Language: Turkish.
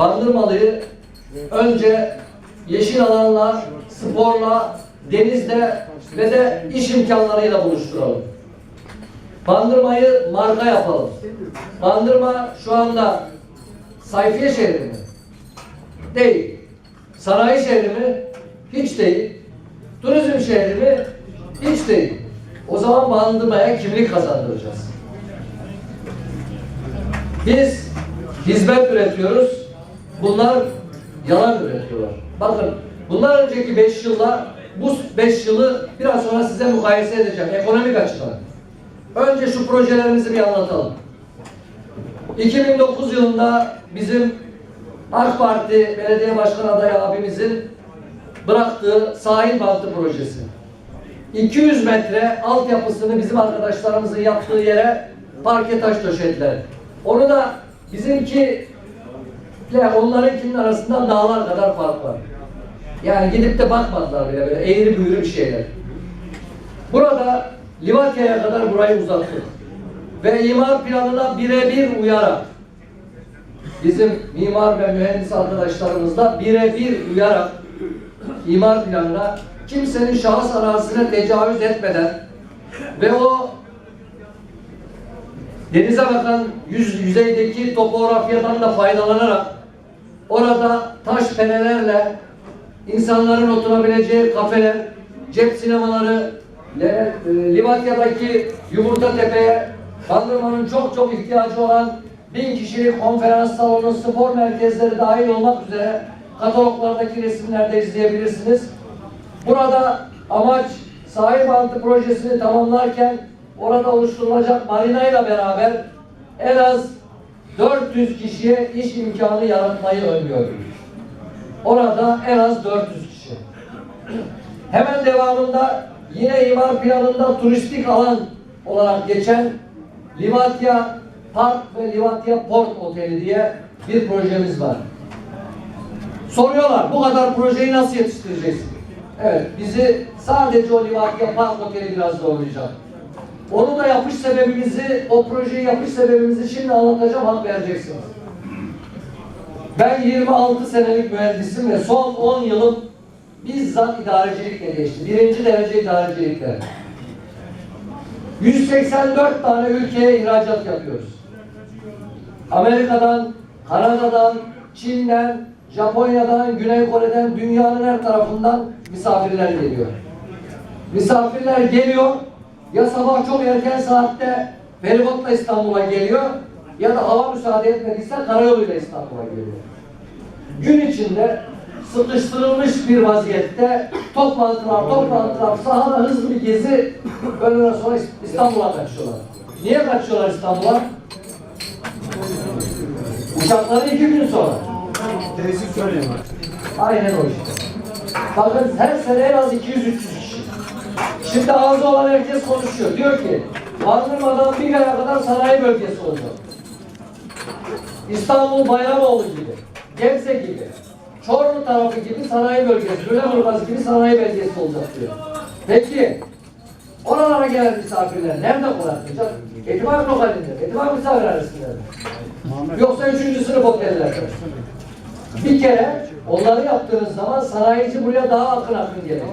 Bandırmalı'yı önce yeşil alanla, sporla, denizle ve de iş imkanlarıyla buluşturalım. Bandırma'yı marka yapalım. Bandırma şu anda sayfiye şehri mi? Değil. Sanayi şehri mi? Hiç değil. Turizm şehri mi? Hiç değil. O zaman Bandırma'ya kimlik kazandıracağız. Biz hizmet üretiyoruz. Bunlar yalan üretiyorlar. Bakın bundan önceki 5 yılla bu 5 yılı biraz sonra size mukayese edeceğim ekonomik açıdan. Önce şu projelerimizi bir anlatalım. 2009 yılında bizim AK Parti Belediye Başkanı adayı abimizin bıraktığı sahil bantı projesi. 200 metre altyapısını bizim arkadaşlarımızın yaptığı yere parke taş döşediler. Onu da bizimki ile onlarınkinin arasında dağlar kadar fark var. Yani gidip de bakmadılar bile böyle eğri büğrü bir şeyler. Burada Livakya'ya kadar burayı uzattık. Ve imar planına birebir uyarak bizim mimar ve mühendis arkadaşlarımızla birebir uyarak imar planına kimsenin şahıs arazisine tecavüz etmeden ve o denize bakan yüz, yüzeydeki topografyadan da faydalanarak orada taş penelerle insanların oturabileceği kafeler, cep sinemaları, e, Livakya'daki Yumurta Tepe'ye Bandırma'nın çok çok ihtiyacı olan bin kişilik konferans salonu, spor merkezleri dahil olmak üzere kataloglardaki resimlerde izleyebilirsiniz. Burada amaç sahil bantı projesini tamamlarken orada oluşturulacak marinayla beraber en az 400 kişiye iş imkanı yaratmayı öngörüyoruz. Orada en az 400 kişi. Hemen devamında yine imar planında turistik alan olarak geçen Livatya Park ve Livatya Port Oteli diye bir projemiz var. Soruyorlar bu kadar projeyi nasıl yetiştireceksin? Evet bizi sadece o Livatya Park Oteli biraz zorlayacak. Onu da yapış sebebimizi, o projeyi yapış sebebimizi şimdi anlatacağım, hak vereceksiniz. Ben 26 senelik mühendisim ve son 10 yılım bizzat idarecilikle geçti. Birinci derece idarecilikle. 184 tane ülkeye ihracat yapıyoruz. Amerika'dan, Kanada'dan, Çin'den, Japonya'dan, Güney Kore'den, dünyanın her tarafından misafirler geliyor. Misafirler geliyor, ya sabah çok erken saatte feribotla İstanbul'a geliyor ya da hava müsaade etmediyse karayoluyla İstanbul'a geliyor. Gün içinde sıkıştırılmış bir vaziyette toplantılar, toplantılar, sahada hızlı bir gezi öğleden sonra İstanbul'a kaçıyorlar. Niye kaçıyorlar İstanbul'a? Uçakları iki gün sonra. Tesis söyleyin bak. Aynen o işte. Bakın her sene en az 200-300 kişi. Şimdi ağzı olan herkes konuşuyor. Diyor ki Bandırma'dan bir yere kadar sanayi bölgesi olacak. İstanbul Bayramoğlu gibi, Gebze gibi, Çorlu tarafı gibi sanayi bölgesi, Lüleburgaz gibi sanayi bölgesi olacak diyor. Peki oralara gelen misafirler nerede konaklayacak? Etibar lokalinde, etibar misafirhanesinde. Yoksa üçüncü sınıf otellerde. Bir kere onları yaptığınız zaman sanayici buraya daha akın akın gelecek.